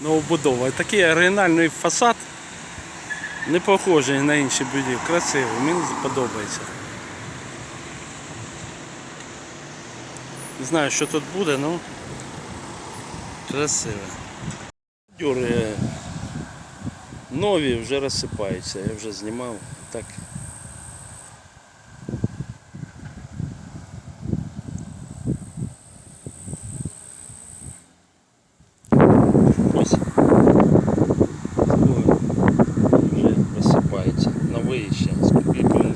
новобудова. Такий оригінальний фасад. Не похожий на інші будівлі. Красивий, мені подобається. Не знаю, що тут буде, але красиво. Дюри нові вже розсипаються, я вже знімав. Так. Ось. Ой, Вже розсипається. Вони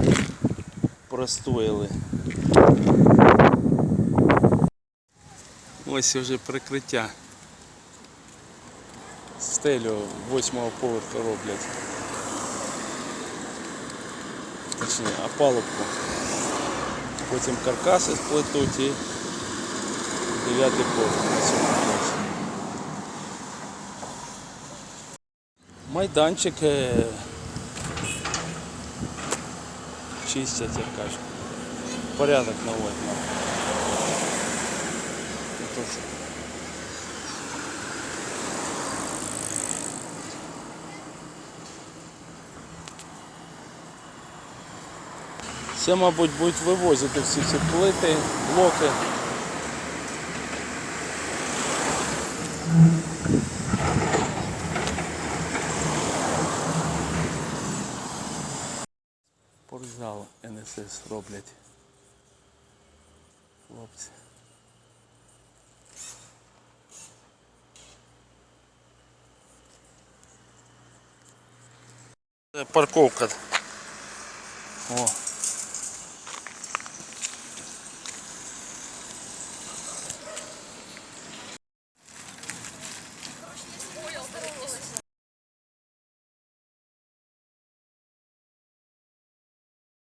простояли. Ось вже прикриття. Стелю восьмого поверху роблять. Точніше, опалубку. Потім каркаси сплетуть і дев'ятий поверх. Майданчик чистять, як кажуть. Порядок наводять. Тут ось Це, мабуть, будуть вивозити всі ці плити, блоки. Спортзал НСС роблять. Хлопці. Парковка. О,